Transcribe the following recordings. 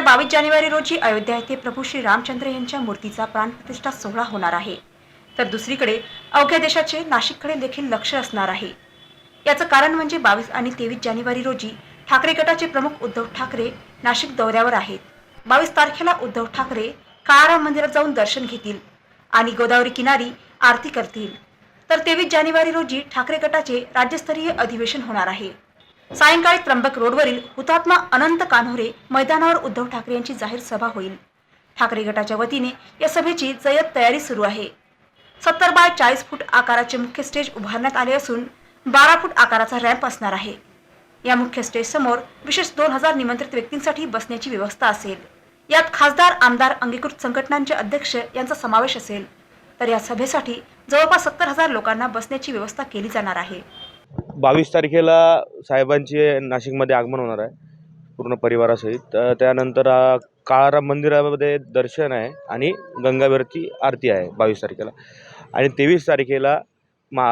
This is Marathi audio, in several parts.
बावीस जानेवारी रोजी अयोध्या येथे प्रभू श्री रामचंद्र यांच्या मूर्तीचा प्राणप्रतिष्ठा सोहळा होणार आहे. तर दुसरीकडे अवघ्या देशाचे नाशिककडे देखील लक्ष असणार आहे. याचं कारण म्हणजे बावीस आणि तेवीस जानेवारी रोजी ठाकरे गटाचे प्रमुख उद्धव ठाकरे नाशिक दौऱ्यावर आहेत. बावीस तारखेला उद्धव ठाकरे काळाराम मंदिरात जाऊन दर्शन घेतील आणि गोदावरी किनारी आरती करतील. तर तेवीस जानेवारी रोजी ठाकरे गटाचे राज्यस्तरीय अधिवेशन होणार आहे. सायंकाळी त्र्यंबक रोडवरील हुतात्मा अनंत कान्होरे मैदानावर उद्धव ठाकरे यांची जाहीर सभा होईल. ठाकरे गटाच्या वतीने या सभेची जय्यत तयारी सुरू आहे. सत्तर बाय चाळीस फूट आकाराचे मुख्य स्टेज उभारण्यात आले असून बारा फूट आकाराचा रॅम्प असणार आहे. या मुख्य स्टेज समोर विशेष दोन हजार निमंत्रित व्यक्तींसाठी बसण्याची व्यवस्था असेल. यात खासदार आमदार अंगीकृत संघटनांचे अध्यक्ष यांचा समावेश असेल. तर या सभेसाठी जवळपास सत्तर हजार लोकांना बसण्याची व्यवस्था केली जाणार आहे. बावीस तारखेला साहेबांचे नाशिकमध्ये आगमन होणार आहे पूर्ण परिवारासहित. तर त्यानंतर काळाराम मंदिरामध्ये दर्शन आहे आणि गंगाभरची आरती आहे बावीस तारखेला. आणि तेवीस तारखेला मा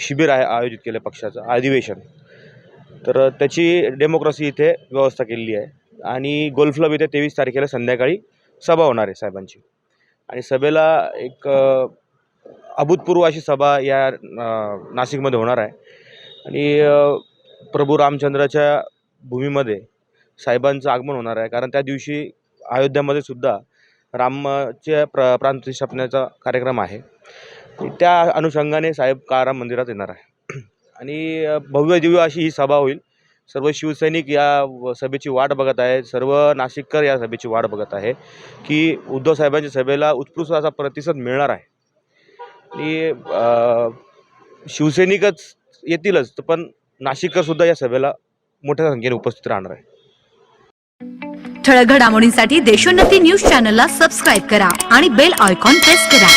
शिबिर आहे आयोजित केलं पक्षाचं अधिवेशन. तर त्याची डेमोक्रेसी इथे व्यवस्था केलेली आहे. आणि गोल्फ क्लब इथे तेवीस तारखेला संध्याकाळी सभा होणार आहे साहेबांची. आणि सभेला एक अभूतपूर्व अशी सभा या नाशिकमध्ये होणार आहे. आणि प्रभू रामचंद्राच्या भूमीमध्ये साहेबांचं आगमन होणार आहे. कारण त्या दिवशी अयोध्यामध्ये सुद्धा रामच्या प्र प्राणप्रतिष्ठापनेचा कार्यक्रम आहे. त्या अनुषंगाने साहेब काराम मंदिरात येणार आहे. आणि भव्य दिव्य अशी ही सभा होईल. सर्व शिवसैनिक या व- सभेची वाट बघत आहे सर्व नाशिककर या सभेची वाट बघत आहे की उद्धव साहेबांच्या सभेला उत्कृष्ट असा प्रतिसाद मिळणार आहे. आणि शिवसैनिकच येतीलच पण नाशिककर सुद्धा या सभेला मोठ्या संख्येने उपस्थित राहणार आहे. ठळक घडामोडींसाठी देशोन्नती न्यूज चॅनलला सबस्क्राईब करा आणि बेल आयकॉन प्रेस करा.